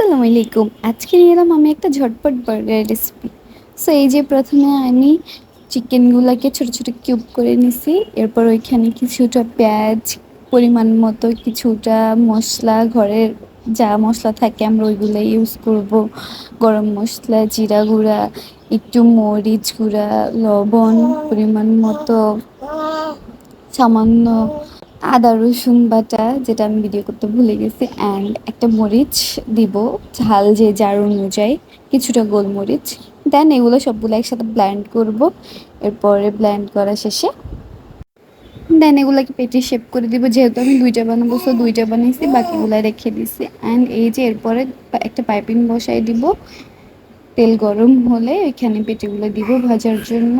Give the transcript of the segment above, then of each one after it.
আসসালামু আলাইকুম। আজকে নিয়ে এলাম আমি একটা ঝটপট বার্গার রেসিপি সো এই যে প্রথমে আমি চিকেনগুলোকে ছোট ছোট কিউব করে নিছি। এরপর ওইখানে কিছুটা পেঁয়াজ, পরিমাণ মতো কিছুটা মশলা, ঘরের যা মশলা থাকে আমরা ওইগুলো ইউজ করব। গরম মশলা, জিরা গুঁড়া, একটু মরিচ গুঁড়া, লবণ, পরিমাণ মতো সামান্য আদা, রসুন বাটা যেটা আমি ভিডিও করতে ভুলে গেছি অ্যান্ড একটা মরিচ দিব, ঝাল যে যার অনুযায়ী, কিছুটা গোলমরিচ। দেন এগুলো সবগুলো একসাথে ব্ল্যান্ড করব, এরপরে ব্ল্যান্ড করা শেষে। দেন এগুলোকে পেটে শেপ করে দিব, যেহেতু আমি দুইটা বানাবো সো দুইটা বানিয়েছি, বাকিগুলো রেখে দিছি। অ্যান্ড এই যে এরপরে একটা পাইপিং বসাই দিব। তেল গরম হলে ওইখানে পেটিগুলো দিব ভাজার জন্য।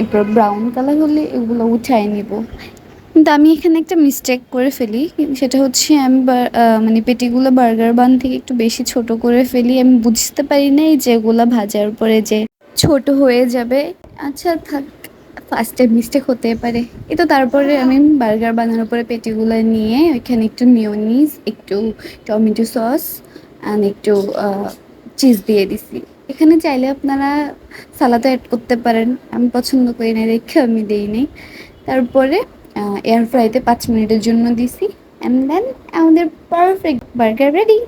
এরপর ব্রাউন কালার হলে এগুলো উঠাই নিব। কিন্তু আমি এখানে একটা মিস্টেক করে ফেলি। সেটা হচ্ছে আমি মানে পেটিগুলো বার্গার বান থেকে একটু বেশি ছোট করে ফেলি। আমি বুঝতে পারি নাই যে এগুলো ভাজার পরে যে ছোট হয়ে যাবে। আচ্ছা থাক ফার্স্টে মিস্টেক হতে পারে। এ তো তারপরে আমি বার্গার বানানোর পরে পেটিগুলো নিয়ে ওইখানে একটু মিওনিজ একটু টমেটো সস অ্যান্ড একটু চিজ দিয়ে দিছি। এখানে চাইলে আপনারা সালাদও অ্যাড করতে পারেন। আমি পছন্দ করি না রেখে আমি দিইনি তারপরে এয়ার ফ্রাইতে পাঁচ মিনিটের জন্য দিছি অ্যান্ড দেন আমাদের পারফেক্ট বার্গার রেডি